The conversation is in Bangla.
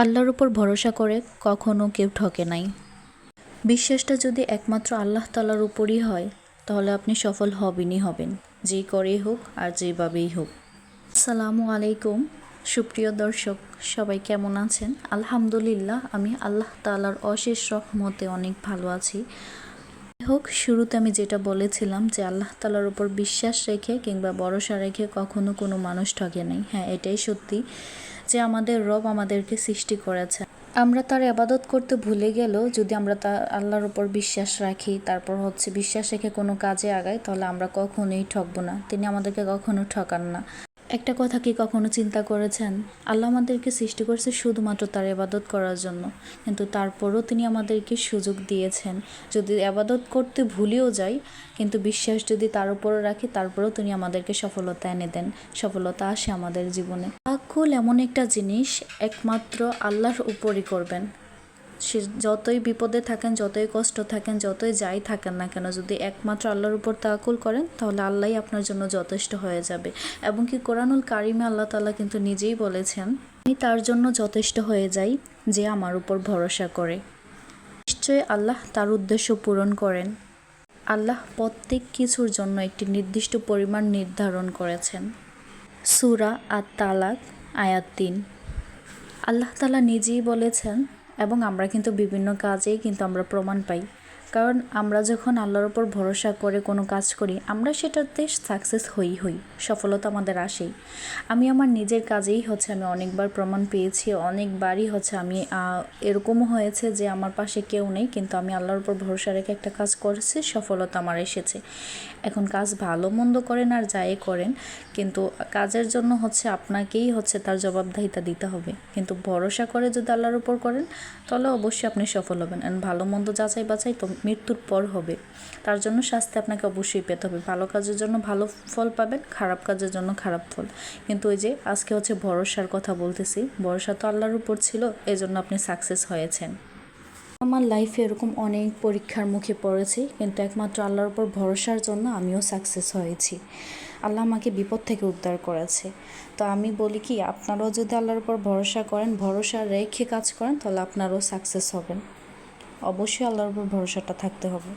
আল্লাহর উপর ভরসা করে কখনো কেউ ঠকে নাই। বিশ্বাসটা যদি একমাত্র আল্লাহ তালার উপরই হয়, তাহলে আপনি সফল হবেনই হবেন যেই করেই হোক আর যেভাবেই হোক। আসসালামু আলাইকুম, সুপ্রিয় দর্শক, সবাই কেমন আছেন? আলহামদুলিল্লাহ, আমি আল্লাহ তালার অশেষ রহমতে অনেক ভালো আছি। হোক, শুরুতে আমি যেটা বলেছিলাম যে আল্লাহ তালার উপর বিশ্বাস রেখে কিংবা ভরসা রেখে কখনো কোনো মানুষ ঠকে নাই। হ্যাঁ এটাই সত্যি যে আমাদের রব আমাদেরকে সৃষ্টি করেছে। আমরা তার আবাদত করতে ভুলে গেলেও যদি আমরা তা আল্লাহর উপর বিশ্বাস রাখি, তারপর হচ্ছে বিশ্বাস রেখে কোনো কাজে আগাই, তাহলে আমরা কখনোই ঠকবো না। তিনি আমাদেরকে কখনো ঠকান না। একটা কথা কি কখনো চিন্তা করেছেন? আল্লাহ আমাদেরকে সৃষ্টি করেছে শুধুমাত্র তার এবাদত করার জন্য। কিন্তু তারপরও তিনি আমাদেরকে সুযোগ দিয়েছেন। যদি আবাদত করতে ভুলেও যাই, কিন্তু বিশ্বাস যদি তার উপরে রাখি, তারপরেও তিনি আমাদেরকে সফলতা এনে দেন। সফলতা আসে আমাদের জীবনে। আকুল এমন একটা জিনিস একমাত্র আল্লাহর উপরই করবেন। সে যতই বিপদে থাকেন, যতই কষ্ট থাকেন, যতই যাই থাকেন না কেন, যদি একমাত্র আল্লাহর উপর তাকুল করেন, তাহলে আল্লাহই আপনার জন্য যথেষ্ট হয়ে যাবে। এবং কি কোরআনুল কারিমে আল্লাহ তালা কিন্তু নিজেই বলেছেন, আমি তার জন্য যথেষ্ট হয়ে যাই যে আমার উপর ভরসা করে। নিশ্চয়ই আল্লাহ তার উদ্দেশ্য পূরণ করেন। আল্লাহ প্রত্যেক কিছুর জন্য একটি নির্দিষ্ট পরিমাণ নির্ধারণ করেছেন। সুরা আর তালাক আয়াত তিন। আল্লাহ তালা নিজেই বলেছেন এবং আমরা কিন্তু বিভিন্ন কাজেই কিন্তু আমরা প্রমাণ পাই। কারণ আমরা যখন আল্লাহর ওপর ভরসা করে কোনো কাজ করি, আমরা সেটাতে সাকসেস হই হই। সফলতা আমাদের আসেই। আমি আমার নিজের কাজেই হচ্ছে আমি অনেকবার প্রমাণ পেয়েছি, অনেকবারই হচ্ছে আমি এরকমও হয়েছে যে আমার পাশে কেউ নেই, কিন্তু আমি আল্লাহর ওপর ভরসা রেখে একটা কাজ করেছি, সফলতা আমার এসেছে। এখন কাজ ভালো মন্দ করেন আর যাই করেন, কিন্তু কাজের জন্য হচ্ছে আপনাকেই হচ্ছে তার জবাবদাহিতা দিতে হবে। কিন্তু ভরসা করে যদি আল্লাহর উপর করেন, তাহলে অবশ্যই আপনি সফল হবেন। আর ভালো মন্দ যাচাই বাছাই তো মৃত্যুর পর হবে। তার জন্য শাস্তি আপনাকে অবশ্যই পেতে হবে। ভালো কাজের জন্য ভালো ফল পাবেন, খারাপ কাজের জন্য খারাপ ফল। কিন্তু ওই যে আজকে হচ্ছে ভরসার কথা বলতেছি, ভরসা তো আল্লাহর উপর ছিল এই জন্য আপনি সাকসেস হয়েছেন। আমার লাইফে এরকম অনেক পরীক্ষার মুখে পড়েছি, কিন্তু একমাত্র আল্লাহর উপর ভরসার জন্য আমিও সাকসেস হয়েছি। আল্লাহ আমাকে বিপদ থেকে উদ্ধার করেছে। তো আমি বলি কি, আপনারাও যদি আল্লাহর উপর ভরসা করেন, ভরসা রেখে কাজ করেন, তাহলে আপনারাও সাকসেস হবেন। অবশ্যই আল্লাহর উপর ভরসাটা থাকতে হবে।